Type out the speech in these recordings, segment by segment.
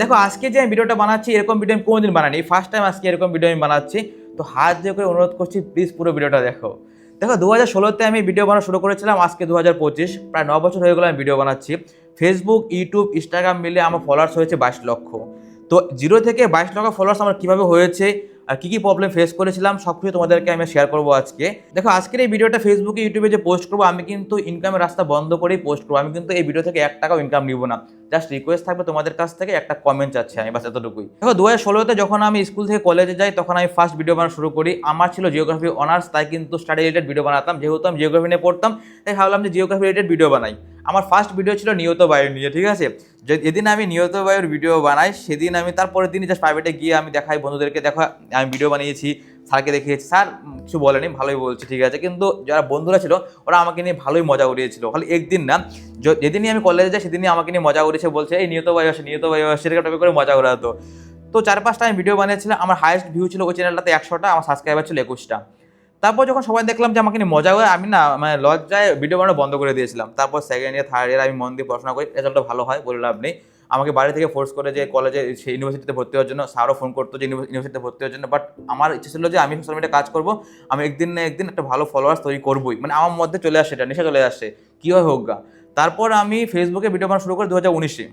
দেখো, আজকে যে আমি ভিডিওটা বানাচ্ছি, এরকম ভিডিও আমি কোনোদিন বানাইনি। ফার্স্ট টাইম আজকে এরকম ভিডিও আমি বানাচ্ছি। তো হাত দিয়ে করে অনুরোধ করছি প্লিজ পুরো ভিডিওটা দেখো। দেখো দু হাজার ষোলোতে আমি ভিডিও বানানো শুরু করেছিলাম আজকে দু হাজার পঁচিশ। প্রায় ন বছর হয়ে গেল আমি ভিডিও বানাচ্ছি। ফেসবুক ইউটিউব ইনস্টাগ্রাম মিলে আমার ফলোয়ার্স হয়েছে বাইশ লক্ষ। তো জিরো থেকে বাইশ লক্ষ ফলোয়ার্স আমার কীভাবে হয়েছে আর কী কী প্রবলেম ফেস করেছিলাম, সব কিছু তোমাদেরকে আমি শেয়ার করব আজকে। দেখো, আজকের এই ভিডিওটা ফেসবুকে ইউটিউবে যে পোস্ট করব, আমি কিন্তু ইনকামের রাস্তা বন্ধ করেই পোস্ট করব। আমি কিন্তু এই ভিডিও থেকে এক টাকাও ইনকাম নিব না। জাস্ট রিকোয়েস্ট থাকবে তোমাদের কাছ থেকে, একটা কমেন্ট চাচ্ছি আমি বাস এতটুকুই। দেখো দু হাজার ষোলোতে যখন আমি স্কুল থেকে কলেজে যাই, তখন আমি ফার্স্ট ভিডিও বানানো শুরু করি। আমার ছিল জিওগ্রাফি অনার্স তাই কিন্তু স্টাডি রিলেটেড ভিডিও বানাতাম। যেহেতু আমি জিওগ্রাফি নিয়ে পড়তাম, তাই ভাবলাম যে জিওগ্রাফি রিলেটেড ভিডিও বানাই। আমার ফার্স্ট ভিডিও ছিল নিয়ত বায়ু নিয়ে, ঠিক আছে? যেদিন আমি নিয়ত বায়ুর ভিডিও বানাই, সেদিন আমি তারপরের দিনই জাস্ট প্রাইভেটে গিয়ে আমি দেখাই, বন্ধুদেরকে দেখো, আমি ভিডিও বানিয়েছি, স্যারকে দেখিয়েছি। স্যার কিছু বলেনি, ভালোই বলছে, ঠিক আছে? কিন্তু যারা বন্ধুরা ছিল, ওরা আমাকে নিয়ে ভালোই মজা উড়িয়েছিল খালি একদিন না যেদিনই আমি কলেজে যাই, সেদিনই আমাকে নিয়ে মজা উড়িয়েছে বলছে, এই নিয়ত বায়ু আসে নিয়ত বায়ু আসে, এরকম করে মজা উড়াতো তো চার পাঁচটা আমি ভিডিও বানিয়েছিলাম, আমার হাইয়েস্ট ভিউ ছিল ওই চ্যানেলটাতে একশোটা, আমার সাবস্ক্রাইবার ছিল একুশটা। তারপর যখন সবাই দেখলাম যে আমাকে মজা হয় আমি না মানে লজ্জায় ভিডিও বানানো বন্ধ করে দিয়েছিলাম। তারপর সেকেন্ড ইয়ার থার্ড ইয়ার আমি মন দিয়ে পড়াশোনা করি রেজাল্টটা ভালো হয়, বলে লাভ নেই। আমাকে বাড়ি থেকে ফোর্স করে যে কলেজে সেই ইউনিভার্সিটিতে ভর্তি হওয়ার জন্য, স্যারও ফোন করতো যে ইউনিভার্সিটিতে ভর্তি হওয়ার জন্য বাট আমার ইচ্ছে ছিল যে আমি সোশ্যাল মিডিয়া কাজ করব, আমি একদিন না একদিন একটা ভালো ফলোয়ার্স তৈরি করবোই। মানে আমার মধ্যে চলে আসে এটা, নেশা চলে আসে, কী হয় হোক গা। তারপর আমি ফেসবুকে ভিডিও বানানো শুরু করি দু হাজার উনিশে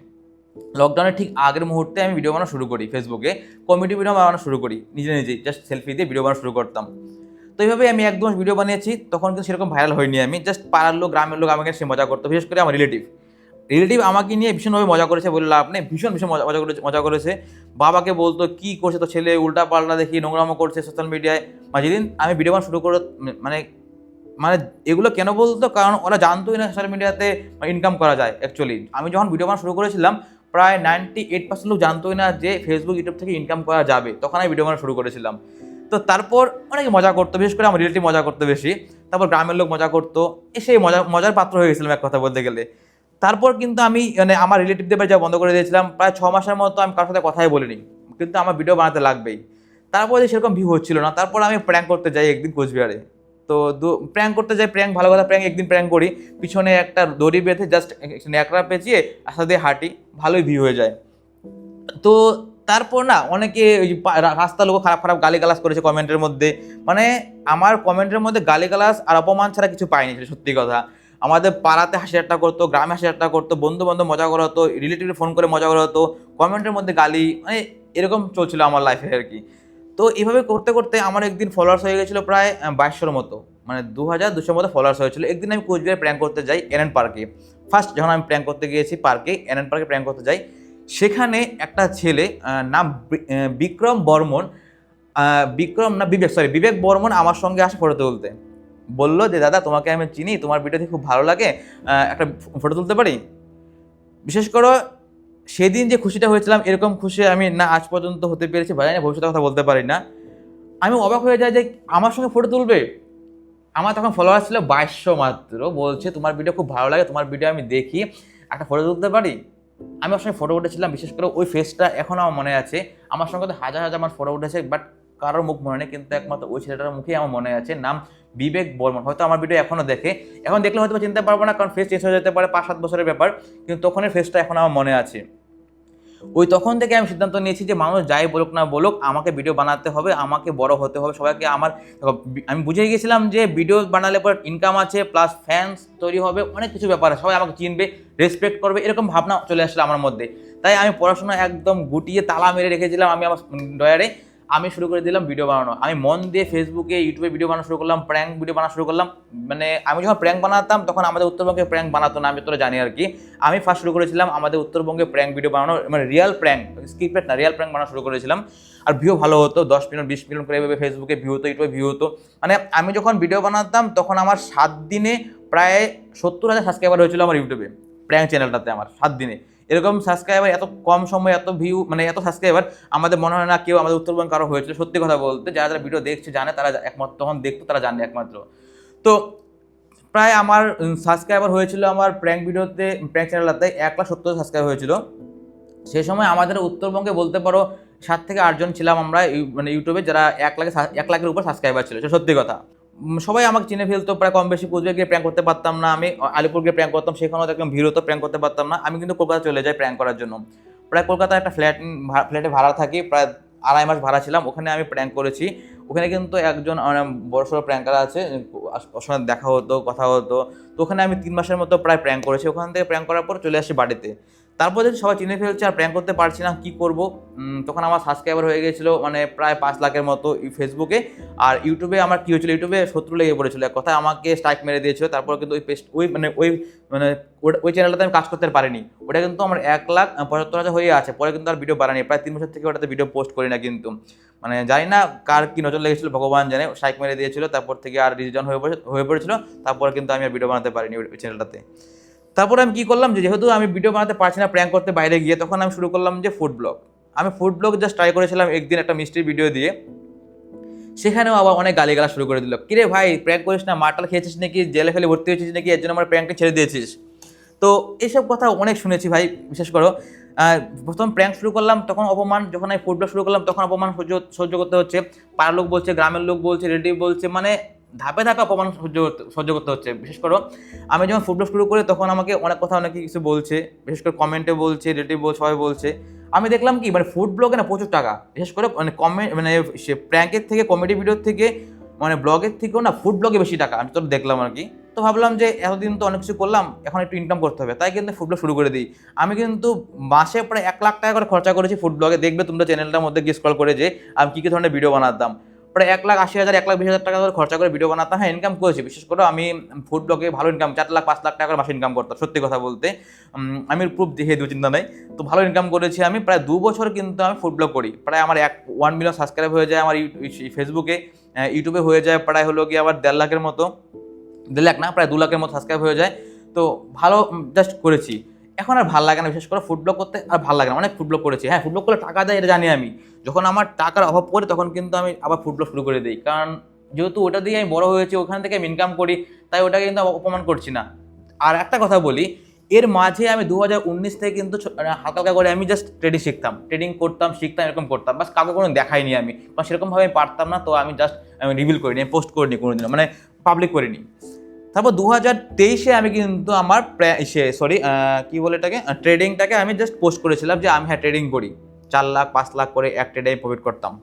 লকডাউনের ঠিক আগের মুহূর্তে আমি ভিডিও বানানো শুরু করি ফেসবুকে কমেডি ভিডিও বানানো শুরু করি, নিজে নিজেই জাস্ট সেলফি দিয়ে ভিডিও বানানো শুরু করতাম। তো এইভাবে আমি একদম ভিডিও বানিয়েছি, তখন কিন্তু সেরকম ভাইরাল হয়নি আমি। জাস্ট পাড়ার লোক, গ্রামের লোক আমাকে সে মজা করতো, বিশেষ করে আমার রিলেটিভ রিলেটিভ আমাকে নিয়ে ভীষণভাবে মজা করেছে বললাম আপনি ভীষণ ভীষণ মজা মজা করেছে মজা করেছে। বাবাকে বলতো, কি করছে তো ছেলে? উল্টা পাল্টা দেখি, নোংরামো করছে সোশ্যাল মিডিয়ায় মানে যেদিন আমি ভিডিও বানানো শুরু করে মানে মানে এগুলো কেন বলতো? কারণ ওরা জানতোই না সোশ্যাল মিডিয়াতে ইনকাম করা যায় অ্যাকচুয়ালি আমি যখন ভিডিও বানানো শুরু করেছিলাম, প্রায় নাইনটি এইট পার্সেন্ট লোক জানতোই না যে ফেসবুক ইউটিউব থেকে ইনকাম করা যাবে। তখন আমি ভিডিও বানানো শুরু করেছিলাম। তো তারপর অনেকে মজা করতো বিশেষ করে আমার রিলেটিভ মজা করতো বেশি তারপর গ্রামের লোক মজা করতো এসে মজা মজার পাত্র হয়ে গেছিলাম এক কথা বলতে গেলে তারপর কিন্তু আমি মানে আমার রিলেটিভদের বাড়ি যাওয়া বন্ধ করে দিয়েছিলাম প্রায় ছ মাসের মতো আমি কারোর সাথে কথাই বলিনি কিন্তু আমার ভিডিও বানাতে লাগবেই তারপরে সেরকম ভিউ হচ্ছিল না তারপর আমি প্র্যাঙ্ক করতে যাই একদিন কোচবিহারে তো দু প্র্যাঙ্ক করতে যাই প্র্যাঙ্ক ভালো কথা প্র্যাঙ্ক একদিন প্র্যাঙ্ক করি পিছনে একটা দড়ি বেঁধে জাস্ট ন্যাকড়া পেঁচিয়ে রাস্তা দিয়ে হাঁটি ভালোই ভিউ হয়ে যায় তো তারপর না অনেকে ওই যে পা- রা- রাস্তার লোক খারাপ খারাপ গালিগালাজ করেছে কমেন্টের মধ্যে। মানে আমার কমেন্টের মধ্যে গালিগালাজ আর অপমান ছাড়া কিছু পাইনি সত্যি কথা। আমাদের পাড়াতে হাসি ঠাট্টা করতো, গ্রামে হাসি ঠাট্টা করতো বন্ধু বান্ধব মজা করা হতো রিলেটিভ ফোন করে মজা করা হতো কমেন্টের মধ্যে গালি মানে এরকম চলছিল আমার লাইফে আর কি। তো এইভাবে করতে করতে আমার একদিন ফলোয়ার্স হয়ে গেছিল প্রায় বাইশশোর মতো। মানে দু হাজার দুশোর মতো ফলোয়ার্স হয়েছিল। একদিন আমি কোচবিহার প্র্যাঙ্ক করতে যাই এনএন পার্কে ফার্স্ট যখন আমি প্র্যাঙ্ক করতে গিয়েছি পার্কে এনএন পার্কে প্র্যাঙ্ক করতে যাই সেখানে একটা ছেলে নাম বিক্রম বর্মন বিক্রম না বিবেক সরি বিবেক বর্মন আমার সঙ্গে আসে ফটো তুলতে। বলল যে, দাদা, তোমাকে আমি চিনি, তোমার ভিডিওতে খুব ভালো লাগে একটা ফটো তুলতে পারি? বিশেষ করে সেদিন যে খুশিটা হয়েছিলাম, এরকম খুশি আমি না আজ পর্যন্ত হতে পেরেছি, বা ভবিষ্যতের কথা বলতে পারি না। আমি অবাক হয়ে যাই যে, আমার সঙ্গে ফটো তুলবে? আমার তখন ফলোয়ার ছিল বাইশশো মাত্র, বলছে, তোমার ভিডিও খুব ভালো লাগে, তোমার ভিডিও আমি দেখি, একটা ফটো তুলতে পারি? আমি ওর সঙ্গে ফটো উঠেছিলাম, বিশেষ করে ওই ফেসটা এখনও আমার মনে আছে। আমার সঙ্গে তো হাজার হাজার আমার ফটো উঠেছে বাট কারোর মুখ মনে নেই, কিন্তু একমাত্র ওই ছেলেটার মুখেই আমার মনে আছে, নাম বিবেক বর্মন। হয়তো আমার ভিডিও এখনও দেখে। এখন দেখলে হয়তো চিনতে পারব না, কারণ ফেস চেঞ্জ হয়ে যেতে পারে, পাঁচ সাত বছরের ব্যাপার, কিন্তু তখনের ফেসটা এখন আমার মনে আছে। ওই তখন থেকে আমি সিদ্ধান্ত নিয়েছি যে মানুষ যাই বলুক না বলুক, আমাকে ভিডিও বানাতে হবে, আমাকে বড় হতে হবে। সবাইকে আমার আমি বুঝে গেছিলাম যে ভিডিও বানালে পর ইনকাম আছে প্লাস ফ্যান্স তৈরি হবে, অনেক কিছু ব্যাপার আছে। সবাই আমাকে চিনবে রেসপেক্ট করবে, এরকম ভাবনা চলে আসলো আমার মধ্যে। তাই আমি পড়াশোনা একদম গুটিয়ে তালা মেরে রেখেছিলাম আমি আমার ডয়ারে আমি শুরু করে দিলাম ভিডিও বানানো। আমি মন দিয়ে ফেসবুকে ইউটিউবে ভিডিও বানানো শুরু করলাম প্র্যাঙ্ক ভিডিও বানানো শুরু করলাম। মানে আমি যখন প্র্যাঙ্ক বানাতাম, তখন আমাদের উত্তরবঙ্গে প্র্যাঙ্ক বানাতো না, আমি তোরা জানি আর কি। আমি ফার্স্ট শুরু করেছিলাম আমাদের উত্তরবঙ্গে প্র্যাঙ্ক ভিডিও বানানো মানে রিয়েল প্র্যাঙ্ক স্ক্রিপ্টেড না রিয়েল প্র্যাঙ্ক বানানো শুরু করেছিলাম। আর ভিউ ভালো হতো, দশ মিনিট, বিশ মিনিট করে এভাবে ফেসবুকে ভিউ হতো ইউটিউবে ভিউ হতো। মানে আমি যখন ভিডিও বানাতাম, তখন আমার সাত দিনে প্রায় সত্তর হাজার সাবস্ক্রাইবার হয়েছিল আমার ইউটিউবে প্র্যাঙ্ক চ্যানেলটাতে আমার, সাত দিনে। এরকম সাবস্ক্রাইবার এত কম সময় এত ভিউ মানে এত সাবস্ক্রাইবার আমাদের মনে হয় না কেউ আমাদের উত্তরবঙ্গ কারও হয়েছিল সত্যি কথা বলতে, যারা যারা ভিডিও দেখছে, জানে তারা একমাত্র তখন দেখতো তারা জানে একমাত্র। তো প্রায় আমার সাবস্ক্রাইবার হয়েছিল আমার প্র্যাঙ্ক ভিডিওতে প্র্যাঙ্ক চ্যানেলটাতে এক লাখ সত্তর সাবস্ক্রাইব হয়েছিল। সে সময় আমাদের উত্তরবঙ্গে বলতে পারো, সাত থেকে আটজন ছিলাম আমরা মানে ইউটিউবে যারা এক লাখে, এক লাখের উপর সাবস্ক্রাইবার ছিল। সত্যি কথা। সবাই আমাকে চিনে ফেলতো, প্রায় কম বেশি কোচবিহার গিয়ে প্র্যাঙ্ক করতে পারতাম না, আমি আলিপুর গিয়ে প্র্যাঙ্ক করতাম, সেখানেও একদম ভিড় হতো প্র্যাঙ্ক করতে পারতাম না, আমি কিন্তু কলকাতা চলে যাই প্র্যাঙ্ক করার জন্য। প্রায় কলকাতায় একটা ফ্ল্যাট ফ্ল্যাটে ভাড়া থাকি, প্রায় আড়াই মাস ভাড়া ছিলাম, ওখানে আমি প্র্যাঙ্ক করেছি। ওখানে কিন্তু একজন বড় সড়ো প্র্যাঙ্কার আছে ওর সঙ্গে দেখা হতো, কথা হতো, তো ওখানে আমি তিন মাসের মতো প্রায় প্র্যাঙ্ক করেছি, ওখান থেকে প্র্যাঙ্ক করার পর চলে আসি বাড়িতে। তারপর যদি সবাই চিনে ফেলছে আর প্র্যাঙ্ক করতে পারছি না, কী করব? তখন আমার সাবস্ক্রাইবার হয়ে গেছিল মানে প্রায় পাঁচ লাখের মতো ফেসবুকে আর ইউটিউবে আমার কী হয়েছিল? ইউটিউবে শত্রু লেগে পড়েছিল। এক কথায় আমাকে স্ট্রাইক মেরে দিয়েছিল। তারপর কিন্তু ওই পেস্ট ওই মানে ওই মানে ওই চ্যানেলটাতে আমি কাজ করতে পারিনি। ওটা কিন্তু আমার এক লাখ পঁচাত্তর হাজার হয়ে আছে। পরে কিন্তু আর ভিডিও বাড়ানি। প্রায় তিন বছর থেকে ওটাতে ভিডিও পোস্ট করি না কিন্তু। মানে জানি না কার কী নজর লেগেছিল। ভগবান জানে। স্ট্রাইক মেরে দিয়েছিল। তারপর থেকে আর রিজন হয়ে হয়ে পড়েছিল। তারপর কিন্তু আমি আর ভিডিও বানাতে পারিনি ওই চ্যানেলটাতে তারপরে আমি কী করলাম যে, যেহেতু আমি ভিডিও বানাতে পারছি না প্র্যাঙ্ক করতে বাইরে গিয়ে, তখন আমি শুরু করলাম যে ফুড ব্লগ আমি ফুড ব্লগ জাস্ট ট্রাই করেছিলাম একদিন একটা মিষ্টির ভিডিও দিয়ে। সেখানেও আবার অনেক গালিগালা শুরু করে দিল। কিরে ভাই প্র্যাঙ্ক করিস না মাটাল খেয়েছিস নাকি? জেলে ফেলে ভর্তি হয়েছিস নাকি? এর জন্য আমার প্র্যাঙ্কটা ছেড়ে দিয়েছিস। তো এইসব কথা অনেক শুনেছি ভাই, বিশেষ করো। প্রথম প্র্যাঙ্ক শুরু করলাম, তখন অপমান, যখন আমি ফুড ব্লগ শুরু করলাম, তখন অপমান সহ্য সহ্য করতে হচ্ছে। পাড়ার লোক বলছে, গ্রামের লোক বলছে রিলেটিভ বলছে মানে ধাপে ধাপে অপমান সহ্য সহ্য করতে হচ্ছে। বিশেষ করে, আমি যখন ফুড ব্লগ শুরু করি, তখন আমাকে অনেক কথা অনেকে কিছু বলছে। বিশেষ করে কমেন্টে বলছে রিলেটিভ বলছে সবাই বলছে। আমি দেখলাম কি মানে ফুড ব্লগে না প্রচুর টাকা। বিশেষ করে মানে কমেন্ট মানে সে প্র্যাঙ্কের থেকে কমেডি ভিডিওর থেকে মানে ব্লগের থেকেও না ফুড ব্লগে বেশি টাকা। আমি তো দেখলাম আর কি। তো ভাবলাম যে এতদিন তো অনেক কিছু করলাম, এখন একটু ইনকাম করতে হবে। তাই কিন্তু ফুড ব্লগ শুরু করে দিই। আমি কিন্তু মাসে প্রায় এক লাখ টাকা করে খরচা করেছি ফুড ব্লগে দেখবে তোমরা চ্যানেলটার মধ্যে গিয়ে স্ক্রল করে যে, আমি কী কী ধরনের ভিডিও বানাতাম। প্রায় এক লাখ আশি হাজার, এক লাখ বিশ হাজার টাকা করে খরচা করে ভিডিও বানাতাম। হ্যাঁ ইনকাম করেছি। বিশেষ করে আমি ফুড ব্লগে ভালো ইনকাম চার লাখ, পাঁচ লাখ টাকা করে মাসে ইনকাম করতাম, সত্যি কথা বলতে। আমি প্রুফ দেখে দু চিন্তা নেই। তো ভালো ইনকাম করেছি আমি। প্রায় দু বছর কিন্তু আমি ফুড ব্লগ করি। প্রায় আমার এক ওয়ান মিলিয়ন সাবস্ক্রাইব হয়ে যায় আমার ফেসবুকে ইউটিউবে হয়ে যায় প্রায় হলো গিয়ে আবার দেড় লাখের মতো। দেড় লাখ না, প্রায় দু লাখের মতো সাবস্ক্রাইব হয়ে যায়। তো ভালো জাস্ট করেছি। এখন আর ভালো লাগে না, বিশেষ করে ফুড ব্লগ করতে আর ভালো লাগে না। অনেক ফুড ব্লগ করেছি। হ্যাঁ ফুড ব্লগ করলে টাকা দেয়, এটা জানি আমি। যখন আমার টাকার অভাব পড়ে, তখন কিন্তু আমি আবার ফুড ব্লগ শুরু করে দিই। কারণ যেহেতু ওটা দিয়ে আমি বড় হয়েছি, ওখান থেকে আমি ইনকাম করি, তাই ওটাকে কিন্তু অপমান করছি না। আর একটা কথা বলি, এর মাঝে আমি দু হাজার উনিশ থেকে কিন্তু মানে হালকা হালকা করে আমি জাস্ট ট্রেডিং শিখতাম। ট্রেডিং করতাম, শিখতাম, এরকম করতাম। বাস কাউকে কোনো দেখাইনি আমি। কারণ সেরকমভাবে আমি পারতাম না, তো আমি জাস্ট আমি রিভিল করিনি, আমি পোস্ট করিনি কোনোদিনও। মানে পাবলিক করিনি। তারপর দু হাজার তেইশে আমি কিন্তু আমার সরি কি বলে এটাকে? ট্রেডিংটাকে আমি জাস্ট পোস্ট করেছিলাম যে আমি হ্যাঁ ট্রেডিং করি। চার লাখ, পাঁচ লাখ করে এক ট্রেডে আমি প্রফিট করতাম।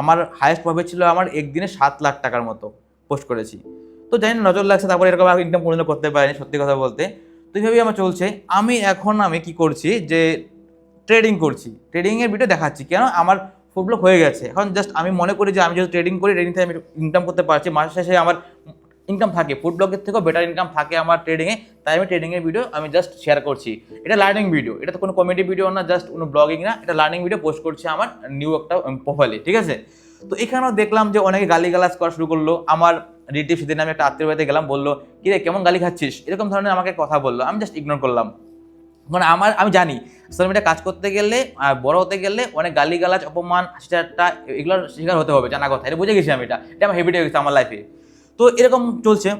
আমার হায়েস্ট প্রফিট ছিল আমার একদিনে সাত লাখ টাকার মতো পোস্ট করেছি। তো জানি না, নজর লাগছে, তারপরে এরকম ইনকাম কোনোদিনও করতে পারিনি, সত্যি কথা বলতে। তো এইভাবেই আমার চলছে। আমি এখন আমি কি করছি যে ট্রেডিং করছি। ট্রেডিংয়ের ভিডিও দেখাচ্ছি, কেন? আমার ফুটবল হয়ে গেছে। এখন জাস্ট আমি মনে করি যে আমি যেহেতু ট্রেডিং করি ট্রেডিং থেকে আমি ইনকাম করতে পারছি। মাস শেষে আমার ইনকাম থাকে। ফুড ব্লগের থেকেও বেটার ইনকাম থাকে আমার ট্রেডিংয়ে তাই আমি ট্রেডিংয়ের ভিডিও আমি জাস্ট শেয়ার করছি। এটা লার্নিং ভিডিও এটা তো কোনো কমেডি ভিডিও না জাস্ট কোনো ব্লগিং না। এটা লার্নিং ভিডিও পোস্ট করছি আমার নিউ একটা প্রোফাইলে ঠিক আছে? তো এখানেও দেখলাম যে অনেকে গালি গালাজ করা শুরু করল। আমার রিলেটিভ সেদিন আমি একটা আত্মীয় বাড়িতে গেলাম, বলল, কি রে, কেমন গালি খাচ্ছিস? এরকম ধরনের আমাকে কথা বলল। আমি জাস্ট ইগনোর করলাম। মানে আমার, আমি জানি সোশ্যাল মিডিয়া কাজ করতে গেলে আর বড় হতে গেলে অনেক গালি গালাজ অপমান হাসিটা এগুলোর শিকার হতে হবে, জানা কথা। এটা বুঝে গেছি আমি এটা। এটা আমার হেবিট হয়ে গেছে আমার লাইফে তো এরকম চলছে।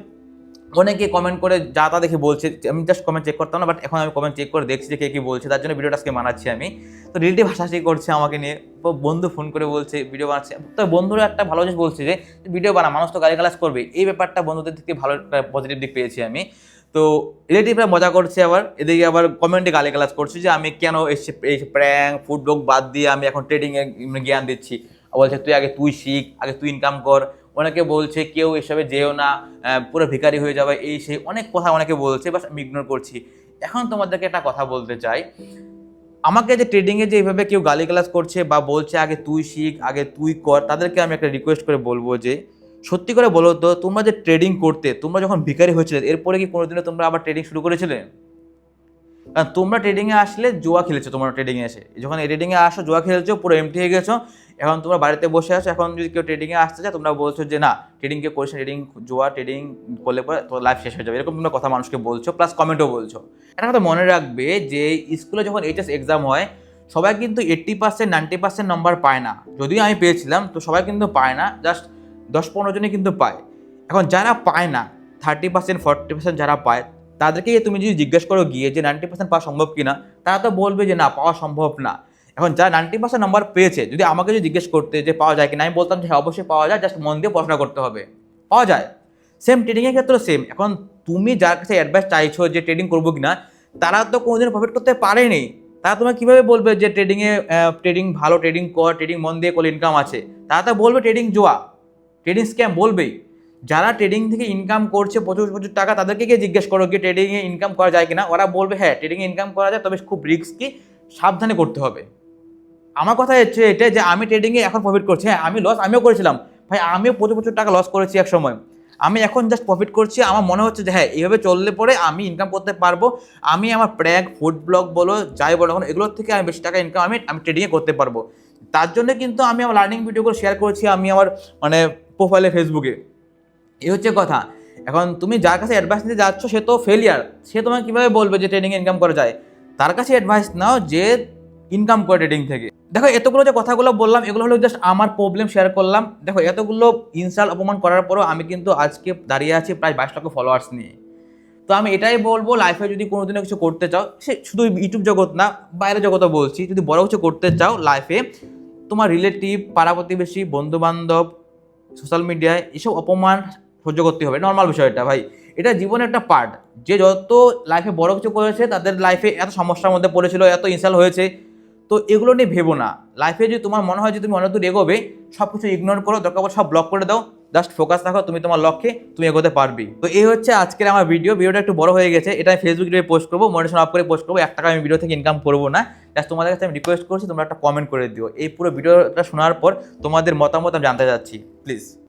অনেকে কমেন্ট করে যা তা দেখে বলছে, আমি জাস্ট কমেন্ট চেক করতাম না বাট এখন আমি কমেন্ট চেক করে দেখছি যে কে কী বলছে, তার জন্য ভিডিওটা আজকে বানাচ্ছি আমি। তো রিলেটিভ হাসাহাসি করছে আমাকে নিয়ে। বন্ধু ফোন করে বলছে ভিডিও বানাচ্ছে। তো বন্ধুরা একটা ভালো জিনিস বলছে যে ভিডিও বানা, মানুষ তো গালি গালাজ করবে। এই ব্যাপারটা বন্ধুদের থেকে ভালো একটা পজিটিভ দিক পেয়েছি আমি। তো রিলেটিভরা মজা করছে আবার, এদিকে আবার কমেন্টে গালি গালাজ করছে যে, আমি কেন এসে এই প্র্যাঙ্ক ফুড ব্লগ বাদ দিয়ে আমি এখন ট্রেডিংয়ে জ্ঞান দিচ্ছি। বলছে, তুই আগে তুই শিখ, আগে তুই ইনকাম কর। অনেকে বলছে কেউ এসবে যেও না পুরো ভিখারি হয়ে যাবে, এই সেই অনেক কথা অনেকে বলছে বাস আমি ইগনোর করছি। এখন তোমাদেরকে একটা কথা বলতে চাই। আমাকে যে ট্রেডিংয়ে যে এইভাবে কেউ গালি গালিগালাজ করছে বা বলছে, আগে তুই শিখ, আগে তুই কর, তাদেরকে আমি একটা রিকোয়েস্ট করে বলব যে, সত্যি করে বলো তো, তোমরা যে ট্রেডিং করতে, তোমরা যখন ভিখারি হয়েছিলে, এরপরে কি কোনোদিনও তোমরা আবার ট্রেডিং শুরু করেছিলে? কারণ তোমরা ট্রেডিংয়ে আসলে জোয়া খেলেছো, তোমরা ট্রেডিংয়ে এসে। যখন এই ট্রেডিংয়ে আসো, জোয়া খেলছো, পুরো এমটি হয়ে গেছো, এখন তোমরা বাড়িতে বসে আছো, এখন যদি কেউ ট্রেডিংয়ে আসতে চায়, তোমরা বলছো যে, না ট্রেডিংকে করিস ট্রেডিং জোয়া ট্রেডিং করলে পরে তোর লাইফ শেষ হয়ে যাবে। এরকম তোমরা কথা মানুষকে বলছো প্লাস কমেন্টও বলছো। একটা কথা মনে রাখবে যে স্কুলে যখন এইচএস এক্সাম হয়, সবাই কিন্তু eighty percent ninety percent number পায় না। যদিও আমি পেয়েছিলাম, তো সবাই কিন্তু পায় না জাস্ট দশ পনেরো জনই কিন্তু পায়। এখন যারা পায় না থার্টি পার্সেন্ট ফর্টি পার্সেন্ট যারা পায় তাদেরকে তুমি যদি জিজ্ঞেস করো গিয়ে যে নাইনটি পার্সেন্ট পাওয়া সম্ভব কিনা, তারা তো বলবে যে না, পাওয়া সম্ভব না। এখন যারা নাইনটি পার্সেন্ট নাম্বার পেয়েছে, যদি আমাকে যদি জিজ্ঞেস করতে যে পাওয়া যায় কিনা, আমি বলতাম যে হ্যাঁ অবশ্যই পাওয়া যায় জাস্ট মন দিয়ে পড়াশোনা করতে হবে। পাওয়া যায়। সেম ট্রেডিংয়ের ক্ষেত্রেও সেম এখন তুমি যার কাছে অ্যাডভাইস চাইছো যে ট্রেডিং করব কিনা, তারা তো কোনোদিন প্রফিট করতে পারেনি। তারা তোমাকে কীভাবে বলবে যে ট্রেডিংয়ে ট্রেডিং ভালো ট্রেডিং কর ট্রেডিং মন দিয়ে করলে ইনকাম আছে? তারা তো বলবে ট্রেডিং জোয়া ট্রেডিং স্ক্যাম বলবেই। যারা ট্রেডিং থেকে ইনকাম করছে প্রচুর প্রচুর টাকা, তাদেরকে গিয়ে জিজ্ঞেস করো কি ট্রেডিংয়ে ইনকাম করা যায় কিনা। ওরা বলবে হ্যাঁ ট্রেডিংয়ে ইনকাম করা যায়, তবে খুব রিস্কি সাবধানে করতে হবে। আমার কথা হচ্ছে এটা যে আমি ট্রেডিংয়ে এখন প্রফিট করছি। হ্যাঁ আমি লস আমিও করেছিলাম। ভাই, আমিও প্রচুর প্রচুর টাকা লস করেছি এক সময়। আমি এখন জাস্ট প্রফিট করছি। আমার মনে হচ্ছে যে হ্যাঁ এইভাবে চললে পরে আমি ইনকাম করতে পারব। আমি আমার প্র্যাঙ্ক ফুড ব্লগ বলো, যাই বলো এখন, এগুলোর থেকে আমি বেশি টাকা ইনকাম আমি আমি ট্রেডিংয়ে করতে পারব। তার জন্য কিন্তু আমি আমার লার্নিং ভিডিওগুলো শেয়ার করেছি, আমি আমার মানে প্রোফাইলে ফেসবুকে এই হচ্ছে কথা। এখন তুমি যার কাছে অ্যাডভাইস নিতে যাচ্ছ, সে তো ফেলিয়ার সে তোমাকে কীভাবে বলবে যে ট্রেডিংয়ে ইনকাম করা যায়? তার কাছে অ্যাডভাইস নাও যে ইনকাম করে ট্রেডিং থেকে। দেখো, এতগুলো যে কথাগুলো বললাম, এগুলো হলো জাস্ট আমার প্রবলেম শেয়ার করলাম। দেখো, এতগুলো ইনসাল অপমান করার পরও আমি কিন্তু আজকে দাঁড়িয়ে আছি প্রায় বাইশ লক্ষ ফলোয়ার্স নিয়ে। তো আমি এটাই বলব লাইফে যদি কোনোদিনও কিছু করতে চাও, সে শুধু ইউটিউব জগৎ না, বাইরে জগৎও বলছি, যদি বড় কিছু করতে চাও লাইফে তোমার রিলেটিভ পাড়া প্রতিবেশী বন্ধু বান্ধব সোশ্যাল মিডিয়ায় এসব অপমান সহ্য করতে হবে। নর্মাল বিষয়টা ভাই। এটা জীবনের একটা পার্ট যে যত লাইফে বড় কিছু করেছে, তাদের লাইফে এত সমস্যার মধ্যে পড়েছিল, এত ইনসাল হয়েছে। তো এগুলো নিয়ে ভেবো না। লাইফে যদি তোমার মনে হয় যে তুমি অনেক দূর এগোবে সব কিছু ইগনোর করো, দরকার সব ব্লক করে দাও। জাস্ট ফোকাস রাখো তুমি তোমার লক্ষ্যে তুমি এগোতে পারবি। তো এই হচ্ছে আজকের আমার ভিডিও ভিডিওটা একটু বড় হয়ে গেছে। এটা আমি ফেসবুক লিভে পোস্ট করব মোটিভেশন অফ করে পোস্ট করব। এক টাকা আমি ভিডিও থেকে ইনকাম করব না। জাস্ট তোমাদের কাছে আমি রিকোয়েস্ট করছি, তোমরা একটা কমেন্ট করে দিও। এই পুরো ভিডিওটা শোনার পর তোমাদের মতামত আমি জানতে চাচ্ছি। প্লিজ